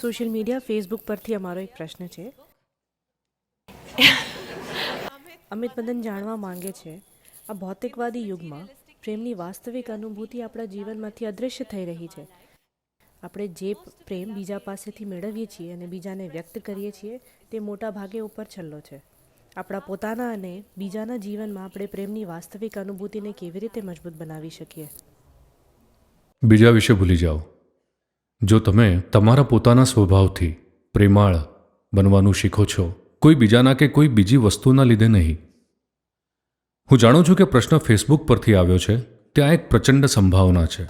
Social media, Facebook પરથી અમારો એક પ્રશ્ન છે. અમિત મદન જાણવા માંગે છે, આ ભૌતિકવાદી યુગમાં પ્રેમની વાસ્તવિક અનુભૂતિ આપણા જીવનમાંથી અદૃશ્ય થઈ રહી છે. આપણે જે પ્રેમ બીજા પાસેથી મેળવીએ છીએ અને બીજાને વ્યક્ત કરીએ છીએ, તે મોટા ભાગે ઉપર છલ્લો છે. આપણા પોતાના અને બીજાના જીવનમાં આપણે પ્રેમની વાસ્તવિક અનુભૂતિને કેવી રીતે મજબૂત બનાવી શકીએ? બીજા વિશે ભૂલી જાઓ. જો તમે તમારા પોતાના સ્વભાવથી પ્રેમાળ બનવાનું શીખો છો, કોઈ બીજાના કે કોઈ બીજી વસ્તુના લીધે નહીં. હું જાણું છું કે પ્રશ્ન ફેસબુક પરથી આવ્યો છે. ત્યાં એક પ્રચંડ સંભાવના છે.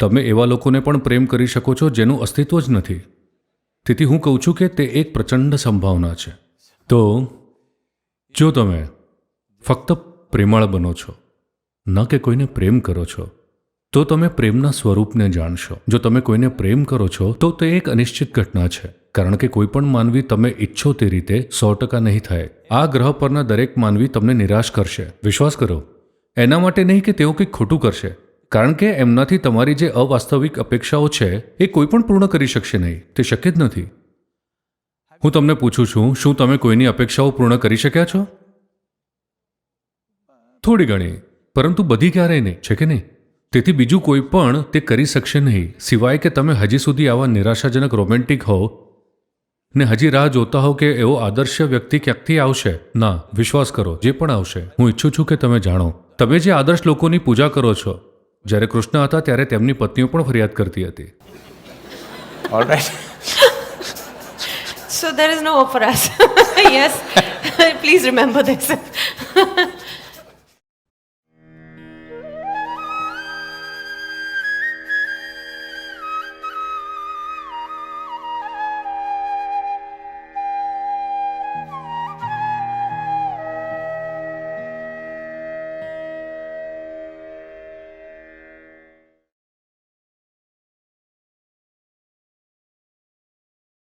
તમે એવા લોકોને પણ પ્રેમ કરી શકો છો જેનું અસ્તિત્વ જ નથી. તેથી હું કહું છું કે તે એક પ્રચંડ સંભાવના છે. તો જો તમે ફક્ત પ્રેમાળ બનો છો, ન કે કોઈને પ્રેમ કરો છો તો તમે પ્રેમના સ્વરૂપને જાણશો. જો તમે કોઈને પ્રેમ કરો છો, તો તે એક અનિશ્ચિત ઘટના છે. કારણ કે કોઈ પણ માનવી તમે ઈચ્છો તે રીતે સો ટકા નહીં થાય. આ ગ્રહ પરના દરેક માનવી તમને નિરાશ કરશે. વિશ્વાસ કરો. એના માટે નહીં કે તેઓ કંઈક ખોટું કરશે. કારણ કે એમનાથી તમારી જે અવાસ્તવિક અપેક્ષાઓ છે, એ કોઈ પણ પૂર્ણ કરી શકશે નહીં. તે શક્ય જ નથી. હું તમને પૂછું છું, શું તમે કોઈની અપેક્ષાઓ પૂર્ણ કરી શક્યા છો? થોડી ઘણી. પરંતુ બધી ક્યારેય નહીં, છે કે નહીં? તેથી બીજું કોઈ પણ તે કરી શકશે નહીં સિવાય કે તમે હજી સુધી આવા નિરાશાજનક રોમેન્ટિક હો ને હજી રાહ જોતા હો કે એવો આદર્શ વ્યક્તિ ક્યાંકથી આવશે ના વિશ્વાસ કરો જે પણ આવશે હું ઈચ્છું છું કે તમે જાણો તમે જે આદર્શ લોકોની પૂજા કરો છો જ્યારે કૃષ્ણ હતા ત્યારે તેમની પત્નીઓ પણ ફરિયાદ કરતી હતી so there is no us. yes. Please remember this.